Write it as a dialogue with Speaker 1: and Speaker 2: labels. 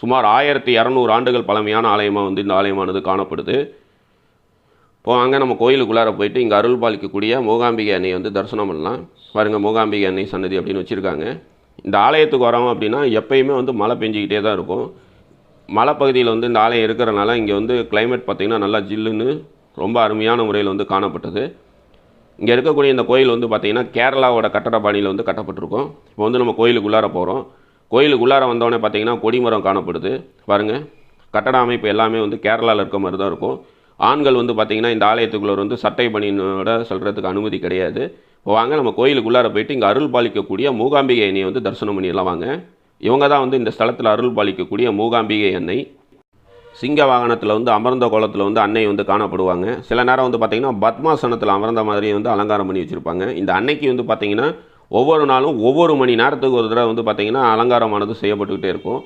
Speaker 1: சுமார் ஆயிரத்தி இரநூறு ஆண்டுகள் பழமையான ஆலயமாக வந்து இந்த ஆலயமானது காணப்படுது. இப்போ அங்கே நம்ம கோயிலுக்குள்ளார போயிட்டு இங்கே அருள் பாலிக்கக்கூடிய மூகாம்பிகை அன்னை வந்து தரிசனம் பண்ணலாம். பாருங்கள் மூகாம்பிகை அன்னை சன்னதி அப்படின்னு வச்சுருக்காங்க. இந்த ஆலயத்துக்கு வரோம் அப்படின்னா எப்பயுமே வந்து மழை பெஞ்சிக்கிட்டே தான் இருக்கும். மலைப்பகுதியில் வந்து இந்த ஆலயம் இருக்கிறனால இங்கே வந்து கிளைமேட் பார்த்திங்கன்னா நல்லா ஜில்லுன்னு ரொம்ப அருமையான முறையில் வந்து காணப்பட்டது. இங்கே இருக்கக்கூடிய இந்த கோயில் வந்து பார்த்திங்கன்னா கேரளாவோட கட்டட பாணியில் வந்து கட்டப்பட்டிருக்கும். இப்போ வந்து நம்ம கோயிலுக்குள்ளார போகிறோம் கோயிலுக்குள்ளார வந்தோடனே பார்த்தீங்கன்னா கொடிமரம் காணப்படுது. பாருங்கள் கட்டட அமைப்பு எல்லாமே வந்து கேரளாவில் இருக்க மாதிரி தான் இருக்கும். ஆண்கள் வந்து பார்த்திங்கன்னா இந்த ஆலயத்துக்குள்ளே வந்து சட்டை பணியினோட சொல்கிறதுக்கு அனுமதி கிடையாது. இப்போ வாங்க நம்ம கோயிலுக்குள்ளார போயிட்டு இங்கே அருள் பாலிக்கக்கூடிய மூகாம்பிகை அன்னையை வந்து தரிசனம் பண்ணிடலாம் வாங்க. இவங்க தான் வந்து இந்த ஸ்தலத்தில் அருள் பாலிக்கக்கூடிய மூகாம்பிகை அன்னை சிங்க வாகனத்தில் வந்து அமர்ந்த கோலத்தில் வந்து அன்னை வந்து காணப்படுவாங்க. சில நேரம் வந்து பார்த்திங்கன்னா பத்மாசனத்தில் அமர்ந்த மாதிரி வந்து அலங்காரம் பண்ணி வச்சுருப்பாங்க. இந்த அன்னைக்கு வந்து பார்த்திங்கன்னா ஒவ்வொரு நாளும் ஒவ்வொரு மணி நேரத்துக்கு ஒரு தடவை வந்து பார்த்திங்கன்னா அலங்காரமானது செய்யப்பட்டுக்கிட்டே இருக்கும்.